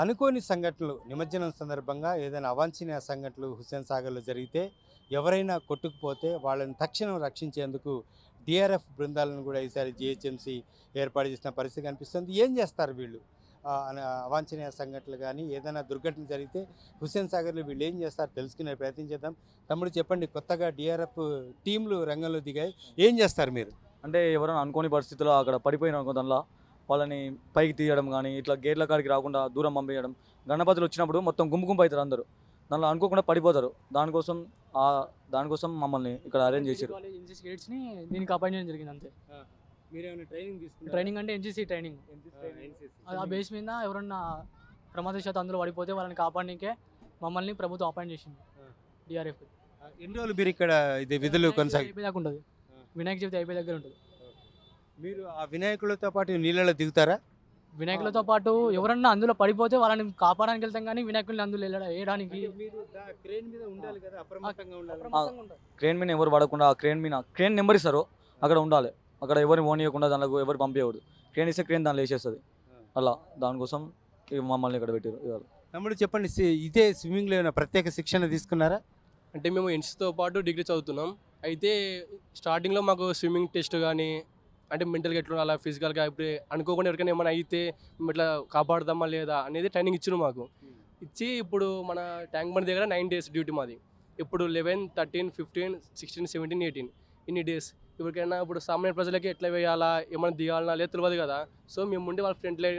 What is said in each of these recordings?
అనుకోని సంఘటనలు నిమజ్జనం సందర్భంగా ఏదైనా అవాంఛనీయ సంఘటనలు హుస్సేన్ సాగర్లో జరిగితే ఎవరైనా కొట్టుకుపోతే వాళ్ళని తక్షణం రక్షించేందుకు డిఆర్ఎఫ్ బృందాలను కూడా ఈసారి జిహెచ్ఎంసీ ఏర్పాటు చేసిన పరిస్థితి కనిపిస్తుంది. ఏం చేస్తారు వీళ్ళు? అవాంఛనీయ సంఘటనలు కానీ ఏదైనా దుర్ఘటన జరిగితే హుస్సేన్ సాగర్లో వీళ్ళు ఏం చేస్తారు? తెలుసుకునే ప్రయత్నం చేద్దాం. తమ్ముడు చెప్పండి కొత్తగా డిఆర్ఎఫ్ టీంలు రంగంలో దిగాయి. ఏం చేస్తారు మీరు? అంటే ఎవరైనా అనుకోని పరిస్థితుల్లో అక్కడ పడిపోయిన దానిలో వాళ్ళని పైకి తీయడం కానీ ఇట్లా గేట్ల కాడికి రాకుండా దూరం పంపించడం. గణపతులు వచ్చినప్పుడు మొత్తం గుంపు గుంపు అవుతారు అందరూ. దానిలో అనుకోకుండా పడిపోతారు. దానికోసం ఆ దానికోసం మమ్మల్ని ఇక్కడ అరేంజ్ చేశారు దీనికి అపాయింట్ చేయడం జరిగింది అంతే. మీరేమైనా ట్రైనింగ్ అంటే ఎన్సీసీ ట్రైనింగ్ ఆ బేస్ మీద ఎవరన్నా ప్రమాదశాతం అందులో పడిపోతే వాళ్ళని కాపాడడానికే మమ్మల్ని ప్రభుత్వం అపాయింట్ చేసింది. డిఆర్ఎఫ్ ఎన్ని రోజులు మీరు ఇక్కడ ఇది విధులు కొనసాగి అయిపోయి దాకా ఉంటుంది. వినాయక చవితి అయిపోయి దగ్గర ఉంటుంది. మీరు ఆ వినాయకులతో పాటు నీళ్ళలో దిగుతారా? వినాయకులతో పాటు ఎవరన్నా అందులో పడిపోతే వాళ్ళని కాపాడడానికి వెళ్తాం కానీ వినాయకుల్ని అందులో వెళ్ళడం వేయడానికి క్రేన్ మీద ఉండాలి కదా అప్రమత్తంగా ఉండాలి. క్రేన్ మీద ఎవరు పడకుండా ఆ క్రేన్ మీద క్రేన్ నెంబర్ ఇస్తారు అక్కడ ఉండాలి. అక్కడ ఎవరిని ఓనియకుండా దానిలో ఎవరు పంపించకూడదు క్రేన్ ఇస్తే క్రేన్ దానిలో వేసేస్తుంది. అలా దానికోసం మమ్మల్ని ఇక్కడ పెట్టారు ఇవాళ. తమ్ముడు చెప్పండి ఇదే స్విమ్మింగ్లో ఏమైనా ప్రత్యేక శిక్షణ తీసుకున్నారా? అంటే మేము ఎన్సీతో పాటు డిగ్రీ చదువుతున్నాం. అయితే స్టార్టింగ్లో మాకు స్విమ్మింగ్ టెస్ట్ కానీ అంటే మెంటల్గా ఎట్లా ఉండాలా ఫిజికల్గా ఇప్పుడు అనుకోకుండా ఎవరికైనా ఏమైనా అయితే ఇట్లా కాపాడదామా లేదా అనేది ట్రైనింగ్ ఇచ్చారు మాకు. ఇచ్చి ఇప్పుడు మన ట్యాంక్ బండ్ దగ్గర నైన్ డేస్ డ్యూటీ మాది. ఇప్పుడు eleven thirteen fifteen sixteen seventeen eighteen ఇన్ని డేస్. ఎవరికైనా ఇప్పుడు సామాన్య ప్రజలకి ఎట్లా వేయాలా ఏమైనా దిగాలనా లేదు తెలియదు కదా. సో మేము ఉండి వాళ్ళ ఫ్రెండ్లే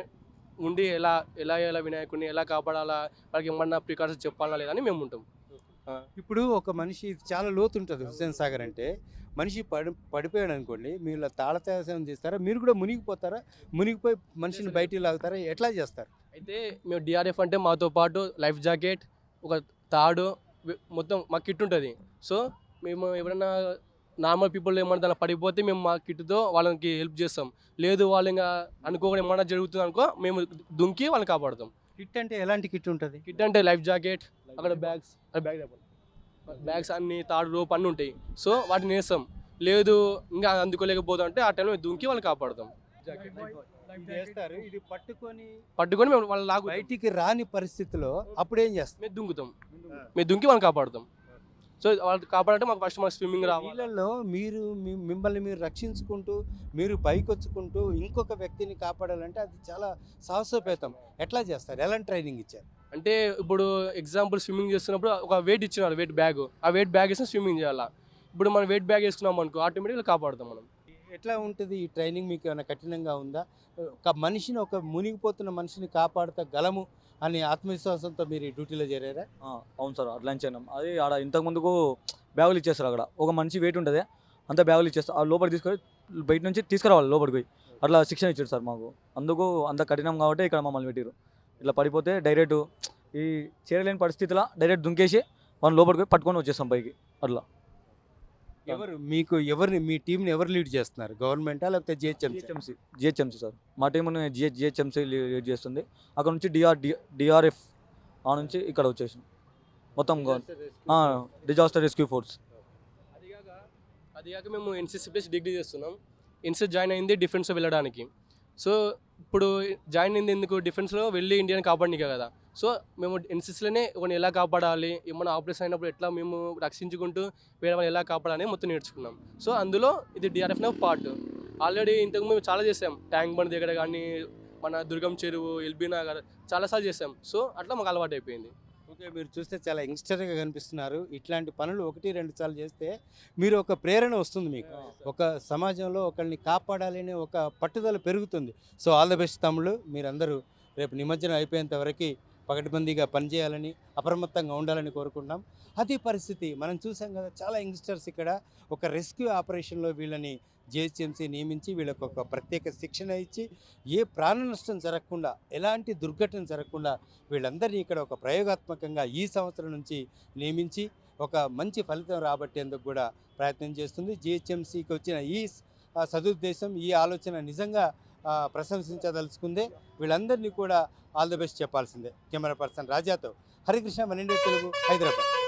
ఉండి ఎలా ఎలా ఎలా వినాయకుడిని ఎలా కాపాడాలా వాళ్ళకి ఏమన్నా ప్రికాషన్స్ చెప్పాలా లేదా అని మేము ఉంటాం. ఇప్పుడు ఒక మనిషి చాలా లోతు ఉంటుంది హుస్సేన్ సాగర్ అంటే. మనిషి పడి పడిపోయాడు అనుకోండి మీరు తాళతేసం చేస్తారా? మీరు కూడా మునిగిపోతారా? మునిగిపోయి మనిషిని బయటికి లాగుతారా? ఎట్లా చేస్తారు? అయితే మేము డిఆర్ఎఫ్ అంటే మాతో పాటు లైఫ్ జాకెట్ ఒక తాడు మొత్తం మా కిట్ ఉంటుంది. సో మేము ఎవరైనా నార్మల్ పీపుల్ ఏమన్నా దానిలో పడిపోతే మేము మా కిట్తో వాళ్ళకి హెల్ప్ చేస్తాం. లేదు వాళ్ళు ఇంకా అనుకోకుండా ఏమన్నా జరుగుతుంది అనుకో మేము దుంకి వాళ్ళని కాపాడుతాం. కిట్ అంటే ఎలాంటి కిట్ ఉంటుంది? కిట్ అంటే లైఫ్ జాకెట్ అక్కడ బ్యాగ్స్ బ్యాగ్ బ్యాగ్స్ అన్ని తాడు రోప్ అన్నీ ఉంటాయి. సో వాటిని వేస్తాం లేదు ఇంకా అందుకోలేకపోతాం అంటే ఆ టైంలో మేము దుంకి వాళ్ళని కాపాడుతాం. ఇది పట్టుకొని పట్టుకొని మేము వాళ్ళని లాగు బయటికి రాని పరిస్థితిలో అప్పుడు ఏం చేస్తారు మేము దుంకుతాం. మేము దుంకి వాళ్ళని కాపాడుతాం. సో వాళ్ళు కాపాడంటే మాకు ఫస్ట్ మాకు స్విమ్మింగ్ రావాలి. నీళ్ళల్లో మీరు మీ- మిమ్మల్ని మీరు రక్షించుకుంటూ మీరు పైకొచ్చుకుంటూ ఇంకొక వ్యక్తిని కాపాడాలంటే అది చాలా సాహసోపేతం. ఎట్లా చేస్తారు? ఎలాంటి ట్రైనింగ్ ఇచ్చారు? అంటే ఇప్పుడు ఎగ్జాంపుల్ స్విమ్మింగ్ చేస్తున్నప్పుడు ఒక వెయిట్ ఇచ్చినారు వెయిట్ బ్యాగ్ ఆ వెయిట్ బ్యాగ్ వేసి స్విమ్మింగ్ చేయాలా? ఇప్పుడు మనం వెయిట్ బ్యాగ్ వేసుకున్నాం అనుకో ఆటోమేటిక్గా కాపాడుతాం మనం. ఎట్లా ఉంటుంది ఈ ట్రైనింగ్ మీకు ఏమైనా కఠినంగా ఉందా? ఒక మనిషిని ఒక మునిగిపోతున్న మనిషిని కాపాడుతా గలము అనే ఆత్మవిశ్వాసంతో మీరు ఈ డ్యూటీలో చేరారా? ఆ, అవును సార్ అట్లా చేయడం అది ఆడ ఇంతకు ముందుకు బ్యాగులు ఇచ్చేస్తారు అక్కడ. ఒక మనిషి వెయిట్ ఉంటుంది అంత బ్యాగులు ఇచ్చేస్తారు. ఆ లోపలికి తీసుకొని బయట నుంచి తీసుకురావాలి లోపలికి పోయి. అట్లా శిక్షణ ఇచ్చారు సార్ మాకు. అందుకు అంత కఠినం కాబట్టి ఇక్కడ మమ్మల్ని పెట్టారు ఇట్లా పడిపోతే డైరెక్ట్ ఈ చేరలేని పరిస్థితిలో డైరెక్ట్ దుంకేసి మనం లోపలికి పోయి పట్టుకొని వచ్చేస్తాం పైకి అట్లా. ఎవరు మీకు ఎవరిని మీ టీంని ఎవరు లీడ్ చేస్తున్నారు? గవర్నమెంటా లేకపోతే జిహెచ్ఎంసీ? GHMC GHMC sir. మా టీంని జిహె జిహెచ్ఎంసీ లీడ్ చేస్తుంది. అక్కడ నుంచి డిఆర్ డిఆర్ఎఫ్ ఆ నుంచి ఇక్కడ వచ్చేసి మొత్తం డిజాస్టర్ రెస్క్యూ ఫోర్స్ అదిగాక మేము ఎన్సీసీ ప్లస్ డిగ్రీ చేస్తున్నాం. ఎన్సీసీ జాయిన్ అయింది డిఫెన్స్లో వెళ్ళడానికి. సో ఇప్పుడు జాయిన్ అయింది ఎందుకు? డిఫెన్స్లో వెళ్ళి ఇండియాని కాపాడనికే కదా. సో మేము ఎన్సీసీలోనే ఇవన్నీ ఎలా కాపాడాలి? ఏమైనా ఆపరేషన్ అయినప్పుడు ఎట్లా మేము రక్షించుకుంటూ వేరే వాళ్ళని ఎలా కాపాడాలని మొత్తం నేర్చుకున్నాం. సో అందులో ఇది డిఆర్ఎఫ్ పార్ట్ ఆల్రెడీ ఇంతకు మేము చాలా చేసాం. ట్యాంక్ బండ్ దగ్గర కానీ మన దుర్గం చెరువు ఎల్బీ నగర్ చాలాసార్లు చేసాం. సో అట్లా మాకు అలవాటు అయిపోయింది ఓకే మీరు చూస్తే చాలా యంగ్స్టర్గా కనిపిస్తున్నారు. ఇట్లాంటి పనులు ఒకటి రెండు సార్లు చేస్తే మీరు ఒక ప్రేరణ వస్తుంది మీకు. ఒక సమాజంలో ఒకరిని కాపాడాలని ఒక పట్టుదల పెరుగుతుంది. సో ఆల్ ద బెస్ట్ తమ్ముళ్ళు. మీరందరూ రేపు నిమజ్జనం అయిపోయేంత వరకు పకడ్బందీగా పనిచేయాలని అప్రమత్తంగా ఉండాలని కోరుకుంటున్నాం. అదే పరిస్థితి మనం చూసాం కదా చాలా యంగ్స్టర్స్ ఇక్కడ ఒక రెస్క్యూ ఆపరేషన్లో వీళ్ళని జిహెచ్ఎంసీ నియమించి వీళ్ళకు ఒక ప్రత్యేక శిక్షణ ఇచ్చి ఏ ప్రాణ నష్టం జరగకుండా ఎలాంటి దుర్ఘటన జరగకుండా వీళ్ళందరినీ ఇక్కడ ఒక ప్రయోగాత్మకంగా ఈ సంవత్సరం నుంచి నియమించి ఒక మంచి ఫలితం రాబట్టేందుకు కూడా ప్రయత్నం చేస్తుంది. జిహెచ్ఎంసీకి వచ్చిన ఈ సదుద్దేశం ఈ ఆలోచన నిజంగా ప్రశంసించదలుచుకుందే. వీళ్ళందరినీ కూడా ఆల్ ది బెస్ట్ చెప్పాల్సిందే. కెమెరా పర్సన్ రాజాతో. హరికృష్ణ మన తెలుగు హైదరాబాద్.